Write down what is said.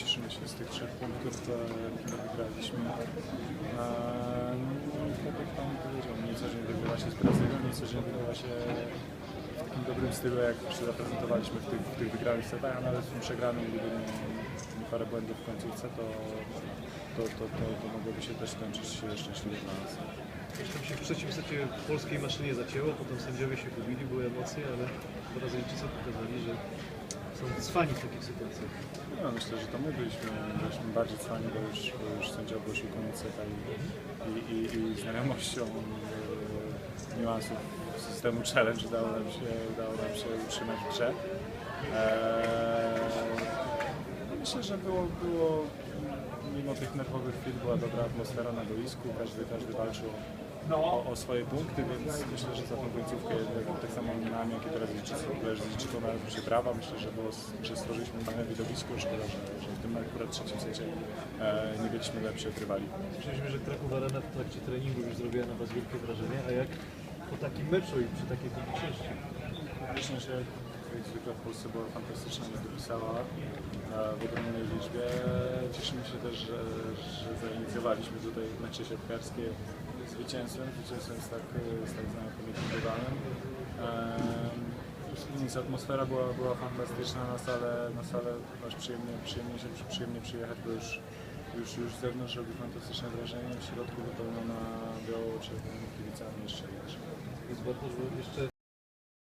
cieszymy się z tych trzech punktów, które wygraliśmy. No i tak jak Pan powiedział, nie co dzień wygrywa się z Brazylią, nie co dzień wygrywa się w takim dobrym stylu, jak się zaprezentowaliśmy w tych, w tych wygranych setach, a nawet w tym przegranym, gdyby nie, parę błędów w końcówce, to, to, to, to, to mogłoby się też skończyć szczęśliwie dla nas. Tam się w trzecim secie polskiej maszynie zacięło, potem sędziowie się pobili, były emocje, ale Brazylijczycy pokazali, że są cwani w takich sytuacjach. No, myślę, że to my byliśmy, byliśmy bardziej cwani, bo już, już sędzia ogłosił koniec seta i, i, i, i znajomością e, niuansów systemu challenge udało nam się, udało nam się utrzymać w grze. Eee, myślę, że było, było mimo tych nerwowych chwil była dobra atmosfera na boisku, każdy, każdy walczył o, o swoje punkty, więc myślę, że za tą końcówkę tak samo nam, jak i teraz Brazylczykom należą się brawa. Myślę, że, było, że stworzyliśmy fajne widowisko. Szkoda, że, że w tym akurat trzecim secie e, nie byliśmy lepsi od rywali. Słyszeliśmy, że Kraków Arena w trakcie treningu już zrobiła na Was wielkie wrażenie, a jak po takim meczu i przy takiej publiczności? Myślę, że jak zwykle w Polsce była fantastyczna, nie dopisała e, w ogromnej liczbie. Też, że, że zainicjowaliśmy tutaj mecze siatkarskie zwycięstwem, zwycięstwem z tak, z tak znakomitym rywalem. Nic, atmosfera była, była fantastyczna na salę, na salę aż przyjemnie, przyjemnie, się, przyjemnie przyjechać, bo już, już, już z zewnątrz robi fantastyczne wrażenie, w środku wypełniona biało-czerwonymi kibicami jeszcze lepsze. Jest bardzo, że jeszcze